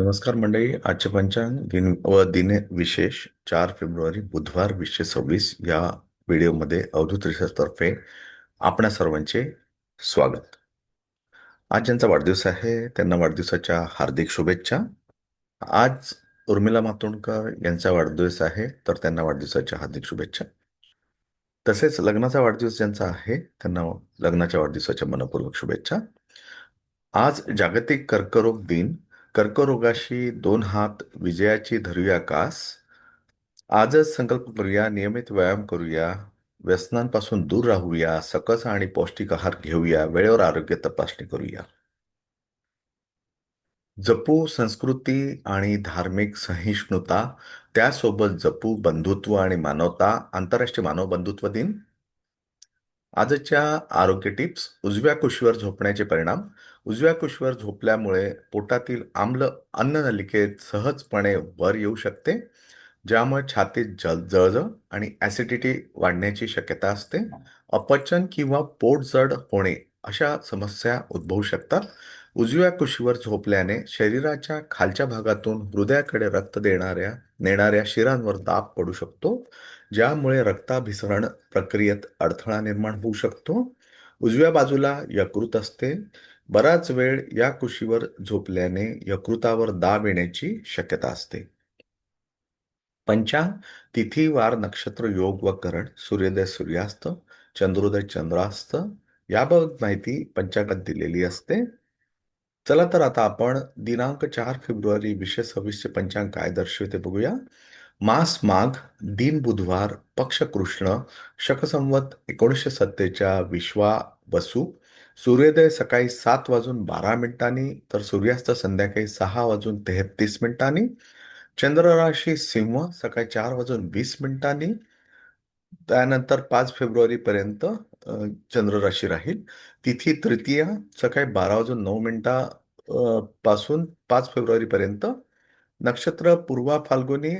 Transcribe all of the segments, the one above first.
नमस्कार मंडळी आजचे पंचांग दिन व दिने विशेष चार फेब्रुवारी बुधवार वीसशे सव्वीस या व्हिडिओमध्ये अवधूत रिसर्चतर्फे आपणा सर्वांचे स्वागत. आज ज्यांचा वाढदिवस आहे त्यांना वाढदिवसाच्या हार्दिक शुभेच्छा. आज उर्मिला मातोंडकर यांचा वाढदिवस आहे तर त्यांना वाढदिवसाच्या हार्दिक शुभेच्छा. तसेच लग्नाचा वाढदिवस ज्यांचा आहे त्यांना लग्नाच्या वाढदिवसाच्या मनपूर्वक शुभेच्छा. आज जागतिक कर्करोग दिन कर्करोगाशी दोन हात विजयाची धरूया कास. आजच संकल्प करूया नियमित व्यायाम करूया व्यसनांपासून दूर राहूया सकस आणि पौष्टिक आहार घेऊया वेळेवर आरोग्य तपासणी करूया. जपू संस्कृती आणि धार्मिक सहिष्णुता त्यासोबत जपू बंधुत्व आणि मानवता आंतरराष्ट्रीय मानव बंधुत्व दिन. आजच्या आरोग्य टिप्स उजव्या कुशीवर झोपण्याचे परिणाम उजव्या कुशीवर झोपल्यामुळे पोटातील आम्ल अन्ननलिकेत सहजपणे वर येऊ शकते ज्यामुळे छातीत जल जळजळ आणि ॲसिडिटी वाढण्याची शक्यता असते. अपचन किंवा पोट जड होणे अशा समस्या उद्भवू शकतात. उजव्या कुशीवर झोपल्याने शरीराच्या खालच्या भागातून हृदयाकडे रक्त देणाऱ्या नेणाऱ्या शिरांवर दाब पडू शकतो ज्यामुळे रक्ताभिसरण प्रक्रियेत अडथळा निर्माण होऊ शकतो. उजव्या बाजूला यकृत असते. बराच वेळ या कुशीवर झोपल्याने यकृतावर दाब येण्याची शक्यता असते. पंचांग तिथी वार नक्षत्र योग व करण सूर्योदय सूर्यास्त चंद्रोदय चंद्रास्त याबाबत माहिती पंचांगात दिलेली असते. चला तर आता आपण दिनांक चार फेब्रुवारी विशेष सव्वीसचे पंचांग काय दर्शवते बघूया. मास माघ दिन बुधवार पक्ष कृष्ण शकसंवत एकोणीसशे सत्तेच्या विश्वा बसू सूर्योदय सकाळी सात वाजून बारा मिनिटांनी तर सूर्यास्त संध्याकाळी सहा वाजून तेहतीस मिनिटांनी चंद्रराशी सिंह सकाळी चार वाजून वीस मिनिटांनी त्यानंतर पाच फेब्रुवारीपर्यंत चंद्रराशी राहील. तिथी तृतीया सकाळी बारा वाजून नऊ मिनिटा पासून पाच फेब्रुवारीपर्यंत नक्षत्र पूर्वा फाल्गुनी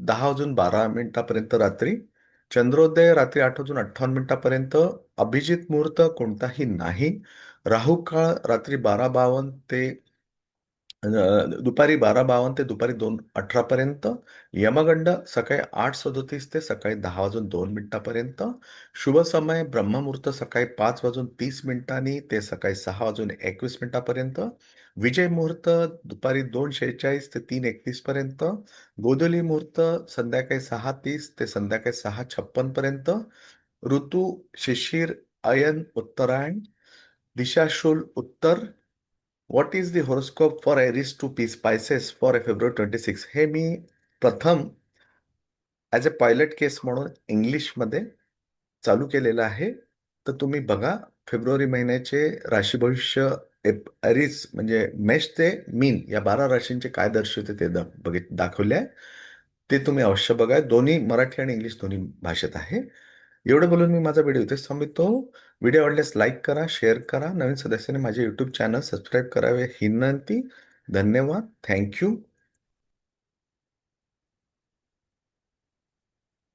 दहा वाजून बारा मिनिटापर्यंत रात्री चंद्रोदय रात्री आठ वाजून अठ्ठावन्न मिनिटापर्यंत अभिजित मुहूर्त कोणताही नाही. राहू काळ रात्री बारा बावन्न ते दुपारी बारा बावन्न ते दुपारी दोन अठरापर्यंत यमगंड सकाळी आठ सदोतीस ते सकाळी दहा वाजून दोन मिनिटापर्यंत शुभ समय ब्रह्ममुहूर्त सकाळी पाच वाजून तीस मिनिटांनी ते सकाळी सहा वाजून एकवीस मिनिटापर्यंत विजय मुहूर्त दुपारी दोन शेहेचाळीस ते तीन एकतीस पर्यंत गोधुली मुहूर्त संध्याकाळी सहा तीस ते संध्याकाळी सहा छप्पन पर्यंत ऋतू शिशिर अयन उत्तरायण दिशाशूल उत्तर what is the horoscope for Aries to p spices for February twenty six हे मी प्रथम ॲज अ पायलट केस म्हणून इंग्लिशमध्ये चालू केलेलं आहे. तर तुम्ही बघा फेब्रुवारी महिन्याचे राशी भविष्य एप एरिस म्हणजे मेष ते मीन या बारा राशींचे काय दर्शवते ते बघित दाखवले आहे. ते तुम्ही अवश्य बघा. दोन्ही मराठी आणि इंग्लिश दोन्ही भाषेत आहे. एवढं बोलून मी माझा व्हिडिओ इथेच थांबवतो. व्हिडिओ आवडल्यास लाईक करा शेअर करा. नवीन सदस्याने माझे यूट्यूब चॅनल सबस्क्राईब करावे. ही विनंती. धन्यवाद. थँक्यू.